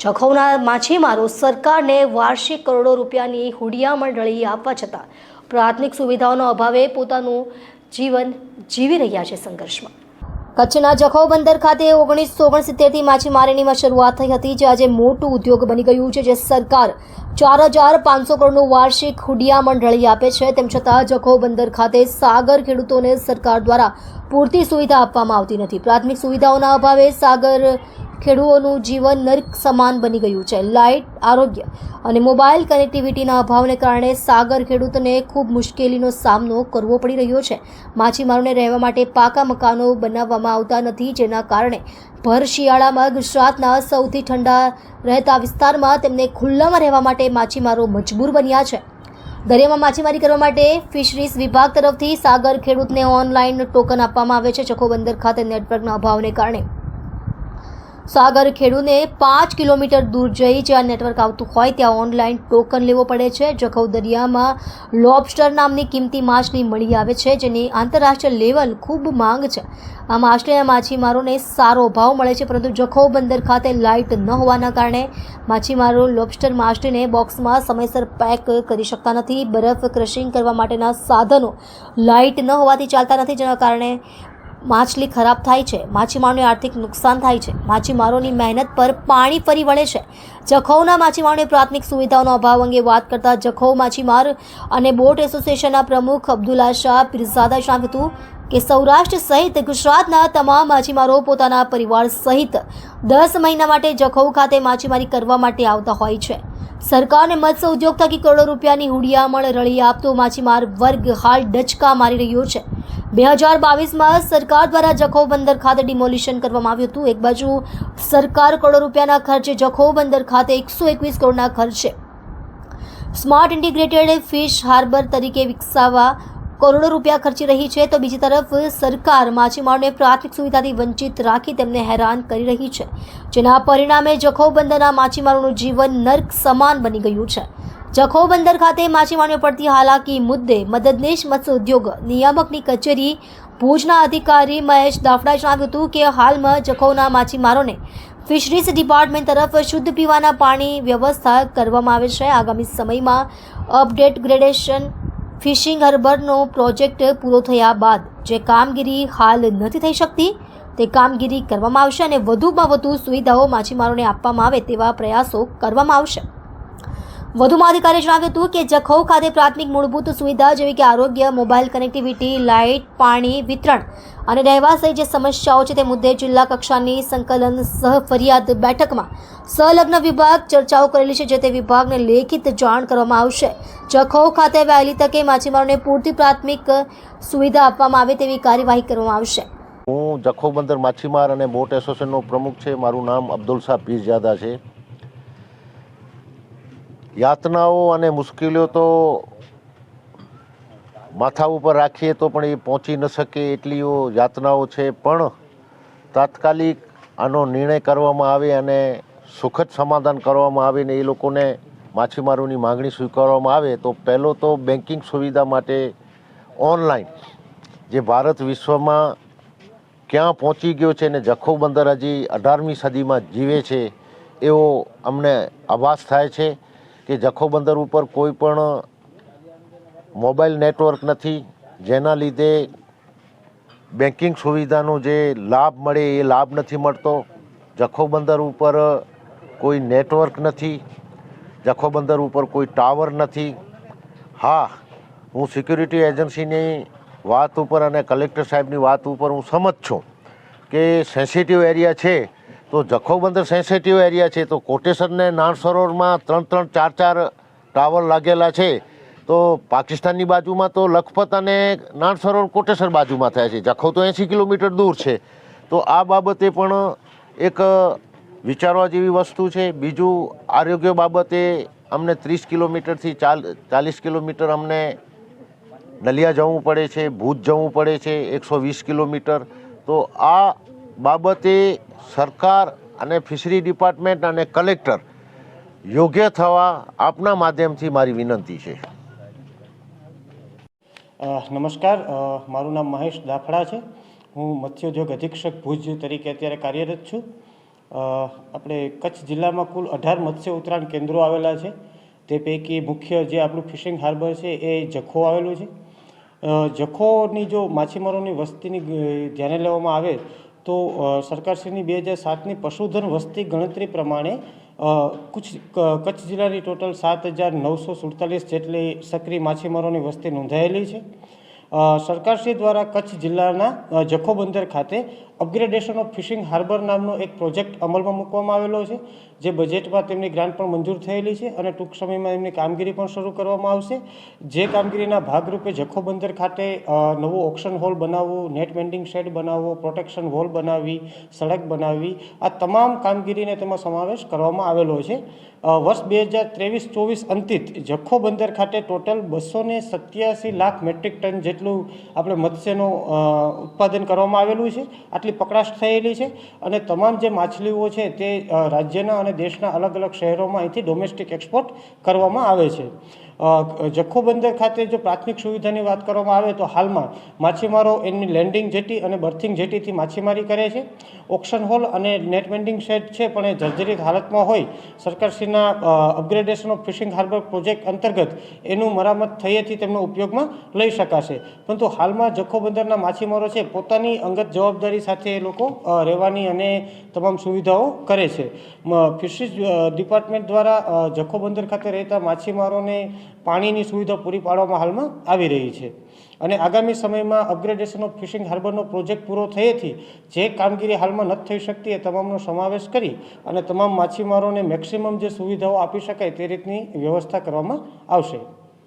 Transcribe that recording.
જખૌના માછીમારો સરકારને વાર્ષિક કરોડો રૂપિયાની હુડિયામણ મંડળી આપવા છતાં પ્રાથમિક સુવિધાઓના અભાવે પોતાનું જીવન જીવી રહ્યા છે સંઘર્ષમાં. કચ્છના જખૌ બંદર ખાતે ઓગણીસો ઓગણસિત્તેરથી માછીમારીની શરૂઆત થઈ હતી, જે આજે મોટું ઉદ્યોગ બની ગયું છે, જે સરકાર ચાર હજાર પાંચસો કરોડનું વાર્ષિક હુડિયા મંડળી આપે છે. તેમ છતાં જખૌ બંદર ખાતે સાગર ખેડૂતોને સરકાર દ્વારા પૂરતી સુવિધા આપવામાં આવતી નથી. પ્રાથમિક સુવિધાઓના અભાવે સાગર ખેડૂતોનું જીવન નર્ક સમાન બની ગયું છે. લાઇટ, આરોગ્ય અને મોબાઈલ કનેક્ટિવિટીના અભાવને કારણે સાગર ખેડૂતને ખૂબ મુશ્કેલીનો સામનો કરવો પડી રહ્યો છે. માછીમારોને રહેવા માટે પાકા મકાનો બનાવવામાં આવતા નથી, જેના કારણે ભર શિયાળામાં ગુજરાતના સૌથી ઠંડા રહેતા વિસ્તારમાં તેમને ખુલ્લામાં રહેવા માટે માછીમારો મજબૂર બન્યા છે. દરિયામાં માછીમારી કરવા માટે ફિશરીઝ વિભાગ તરફથી સાગર ખેડૂતને ઓનલાઈન ટોકન આપવામાં આવે છે. ચખો બંદર ખાતે નેટવર્કના અભાવને કારણે સાગર ખેડૂને પાંચ કિલોમીટર દૂર જઈ જ્યાં નેટવર્ક આવતું હોય ત્યાં ઓનલાઈન ટોકન લેવો પડે છે. જખૌ દરિયામાં લોબસ્ટર નામની કિંમતી માછલી મળી આવે છે, જેની આંતરરાષ્ટ્રીય લેવલ ખૂબ માંગ છે. આ માછલીના માછીમારોને સારો ભાવ મળે છે, પરંતુ જખૌ બંદર ખાતે લાઇટ ન હોવાના કારણે માછીમારો લોબસ્ટર માછલીને બોક્સમાં સમયસર પેક કરી શકતા નથી. બરફ ક્રશિંગ કરવા માટેના સાધનો લાઇટ ન હોવાથી ચાલતા નથી, જેના કારણે માછલી ખરાબ થાય છે, માછીમારોને આર્થિક નુકસાન થાય છે, માછીમારોની મહેનત પર પાણી ફરી વળે છે. જખૌના માછીમારોને પ્રાથમિક સુવિધાઓનો અભાવ અંગે વાત કરતા જખૌ માછીમાર અને બોટ એસોસિએશનના પ્રમુખ અબ્દુલ્લા શાહ પીરઝાદા જણાવ્યું હતું કે સૌરાષ્ટ્ર સહિત ગુજરાતના તમામ માછીમારો પોતાના પરિવાર સહિત દસ મહિના માટે જખૌ ખાતે માછીમારી કરવા માટે આવતા હોય છે. સરકારને મત્સ્ય ઉદ્યોગ થકી કરોડો રૂપિયાની હુડિયામણ રળી આપતો માછીમાર વર્ગ હાલ ડચકા મારી રહ્યો છે. બે હજાર બાવીસમાં સરકાર દ્વારા જખૌ બંદર ખાતે ડિમોલિશન કરવામાં આવ્યું હતું. એક બાજુ સરકાર કરોડો રૂપિયાના ખર્ચે જખૌ બંદર ખાતે એકસો એકવીસ કરોડના ખર્ચે. સ્માર્ટ ઇન્ટિગ્રેટેડ ફિશ હાર્બર તરીકે વિકસાવવા કરોડો રૂપિયા ખર્ચી રહી છે, તો બીજી તરફ સરકાર માછીમારોને પ્રાથમિક સુવિધાથી વંચિત રાખી તેમને હેરાન કરી રહી છે. જેના પરિણામે જખૌ બંદરના માછીમારોનું જીવન નર્ક સમાન બની ગયું છે. જખૌ બંદર ખાતે માછીમારોને પડતી હાલાકી મુદ્દે મદદનીશ મત્સ્ય ઉદ્યોગ નિયામકની કચેરી ભુજના અધિકારી મહેશ દાફડાએ જણાવ્યું હતું કે હાલમાં જખૌના માછીમારોને ફિશરીઝ ડિપાર્ટમેન્ટ તરફ શુદ્ધ પીવાના પાણી વ્યવસ્થા કરવામાં આવે છે. આગામી સમયમાં અપડેટ ગ્રેડેશન ફિશિંગ હાર્બરનો પ્રોજેક્ટ પૂરો થયા બાદ જે કામગીરી હાલ નથી થઈ શકતી, તે કામગીરી કરવામાં આવશે અને વધુમાં વધુ સુવિધાઓ માછીમારોને આપવામાં આવે તેવા પ્રયાસો કરવામાં આવશે. વધુમાં અધિકારીએ જણાવ્યું હતું કે જખૌ ખાતે પ્રાથમિક મૂળભૂત સુવિધા જેવી કે આરોગ્ય, મોબાઈલ કનેક્ટિવિટી, લાઇટ, પાણી, વિતરણ અને રહેવા જે સમસ્યાઓ છે તે મુદ્દે જિલ્લા કક્ષાની સંકલન સહ ફરિયાદ બેઠકમાં સંલગ્ન વિભાગ ચર્ચાઓ કરેલી છે, જે તે વિભાગને લેખિત જાણ કરવામાં આવશે. જખૌ ખાતે વહેલી તકે માછીમારોને પૂરતી પ્રાથમિક સુવિધા આપવામાં આવે તેવી કાર્યવાહી કરવામાં આવશે. હું જખૌ બંદર માછીમાર અને બોટ એસોસિએશનનો પ્રમુખ છે. મારું નામ અબ્દુલ શાહ પીરજાદા છે. યાતનાઓ અને મુશ્કેલીઓ તો માથા ઉપર રાખીએ તો પણ એ પહોંચી ન શકે એટલીઓ યાતનાઓ છે. પણ તાત્કાલિક આનો નિર્ણય કરવામાં આવે અને સુખદ સમાધાન કરવામાં આવે ને એ લોકોને માછીમારોની માગણી સ્વીકારવામાં આવે, તો પહેલો તો બેન્કિંગ સુવિધા માટે ઓનલાઈન, જે ભારત વિશ્વમાં ક્યાં પહોંચી ગયો છે ને જખો બંદર હજી અઢારમી સદીમાં જીવે છે, એવો અમને આભાસ થાય છે. કે જખો બંદર ઉપર કોઈ પણ મોબાઈલ નેટવર્ક નથી, જેના લીધે બેન્કિંગ સુવિધાનો જે લાભ મળે એ લાભ નથી મળતો. જખો બંદર ઉપર કોઈ નેટવર્ક નથી જખો બંદર ઉપર કોઈ ટાવર નથી. હા, હું સિક્યુરિટી એજન્સીની વાત ઉપર અને કલેક્ટર સાહેબની વાત ઉપર હું સમજ છું કે સેન્સિટિવ એરિયા છે. તો જખૌ બંદર સેન્સિટિવ એરિયા છે, તો કોટેસરને નાન સરોવરમાં ત્રણ ત્રણ ચાર ચાર ટાવર લાગેલા છે. તો પાકિસ્તાનની બાજુમાં તો લખપત અને નાન સરોવર કોટેશ્વર બાજુમાં થાય છે. જખૌ તો એંસી કિલોમીટર દૂર છે. તો આ બાબતે પણ એક વિચારવા જેવી વસ્તુ છે. બીજું આરોગ્ય બાબતે અમને ત્રીસ કિલોમીટરથી ચાલ, ચાલીસ કિલોમીટર અમને નલિયા જવું પડે છે, ભૂજ જવું પડે છે, એકસો વીસ કિલોમીટર. તો આ બાબતે સરકાર અને ફિશરી ડિપાર્ટમેન્ટ અને કલેક્ટર યોગ્ય થવા આપના માધ્યમથી મારી વિનંતી છે. નમસ્કાર. મારું નામ મહેશ દાફડા છે. હું મત્સ્યોદ્યોગ અધિક્ષક ભુજ તરીકે અત્યારે કાર્યરત છું. આપણે કચ્છ જિલ્લામાં કુલ અઢાર મત્સ્ય ઉત્તરાયણ કેન્દ્રો આવેલા છે. તે પૈકી મુખ્ય જે આપણું ફિશિંગ હાર્બર છે એ જખો આવેલું છે. જખોની જો માછીમારોની વસ્તીની ધ્યાને લેવામાં આવે તો સરકારશ્રીની બે હજાર સાતની પશુધન વસ્તી ગણતરી પ્રમાણે કુછ કચ્છ જિલ્લાની ટોટલ સાત હજાર નવસો સુડતાલીસ જેટલી સક્રિય માછીમારોની વસ્તી નોંધાયેલી છે. સરકારશ્રી દ્વારા કચ્છ જિલ્લાના જખો બંદર ખાતે અપગ્રેડેશન ઓફ ફિશિંગ હાર્બર નામનો એક પ્રોજેક્ટ અમલમાં મૂકવામાં આવેલો છે, જે બજેટમાં તેમની ગ્રાન્ટ પણ મંજૂર થયેલી છે અને ટૂંક સમયમાં એમની કામગીરી પણ શરૂ કરવામાં આવશે. જે કામગીરીના ભાગરૂપે જખો બંદર ખાતે નવું ઓક્શન હોલ બનાવવું, નેટ બેન્ડિંગ શેડ બનાવવો, પ્રોટેક્શન વોલ બનાવવી, સડક બનાવવી, આ તમામ કામગીરીને તેમાં સમાવેશ કરવામાં આવેલો છે. વર્ષ બે હજાર ત્રેવીસ ચોવીસ અંતિત જખો બંદર ખાતે ટોટલ બસો ને સત્યાસી લાખ મેટ્રિક ટન જેટલું આપણે મત્સ્યનું ઉત્પાદન કરવામાં આવેલું છે. આટલી પકડાશ થયેલી છે અને તમામ જે માછલીઓ છે તે રાજ્યના અને દેશના અલગ અલગ શહેરોમાં અહીંથી ડોમેસ્ટિક એક્સપોર્ટ કરવામાં આવે છે. જખો બંદર ખાતે જો પ્રાથમિક સુવિધાની વાત કરવામાં આવે તો હાલમાં માછીમારો એમની લેન્ડિંગ જેટી અને બર્થિંગ જેટીથી માછીમારી કરે છે. ઓક્શન હોલ અને નેટ બેન્ડિંગ સેટ છે, પણ એ જર્જરિત હાલતમાં હોય. સરકારશ્રીના upgradation of fishing harbour project અંતર્ગત એનું મરામત થયેથી તેમનો ઉપયોગમાં લઈ શકાશે. પરંતુ હાલમાં જખો બંદરના માછીમારો છે, પોતાની અંગત જવાબદારી સાથે એ લોકો રહેવાની અને તમામ સુવિધાઓ કરે છે. ફિશરીઝ ડિપાર્ટમેન્ટ દ્વારા જખો બંદર ખાતે રહેતા માછીમારોને પાણીની સુવિધા પૂરી પાડવામાં હાલમાં આવી રહી છે. અને આગામી સમયમાં અપગ્રેડેશન ઓફ ફિશિંગ હાર્બરનો પ્રોજેક્ટ પૂરો થયેથી જે કામગીરી હાલમાં નથી થઈ શકતી એ તમામનો સમાવેશ કરી અને તમામ માછીમારોને મેક્સિમમ જે સુવિધાઓ આપી શકાય તે રીતની વ્યવસ્થા કરવામાં આવશે.